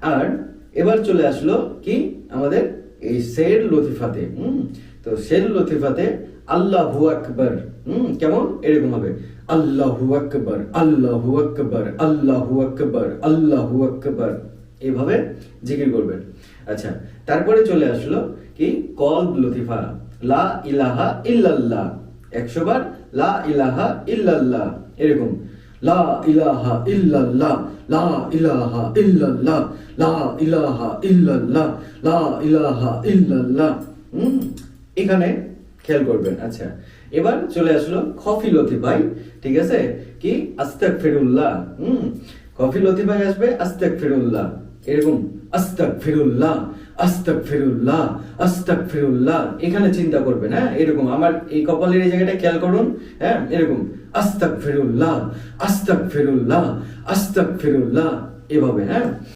আর এবার চলে আসলো কি? আমাদের এই শের লতিফাতে, হুম। তো শের লতিফাতে আল্লাহু আকবার, হুম, কেমন? এরকম হবে। আল্লাহু আকবার আল্লাহু আকবার আল্লাহু আকবার আল্লাহু আকবার। এইভাবে জিকির করবেন। আচ্ছা তারপরে চলে আসলো কি? কলব লতিফা, লা ইলাহা ইল্লাল্লাহ। একশো বার লা ইলাহা ইল্লাল্লাহ। এরকম। লা ইলাহা ইল্লাল্লাহ, লা ইলাহা ইল্লাল্লাহ, লা ইলাহা ইল্লাল্লাহ, লা ইলাহা ইল্লাল্লাহ। এখানে খেয়াল করবেন। আচ্ছা এবার চলে আসলো খফি লতিফাই ঠিক আছে? কি? আস্তাক ফিরুল্লাহ হুম খফি লতিফাই আসবে আস্তাক ফিরুল্লাহ এরকম আস্তাক ফিরুল্লাহ আস্তাক ফিরুল্লাহ আস্তাক ফিরুল্লাহ এখানে চিন্তা করবেন হ্যাঁ এরকম। আমার এই কপালের এই জায়গাটা খেয়াল করুন হ্যাঁ এরকম। আস্তাক ফিরুল্লাহ আস্তাক ফিরুল্লাহ আস্তাক ফিরুল্লাহ এভাবে হ্যাঁ।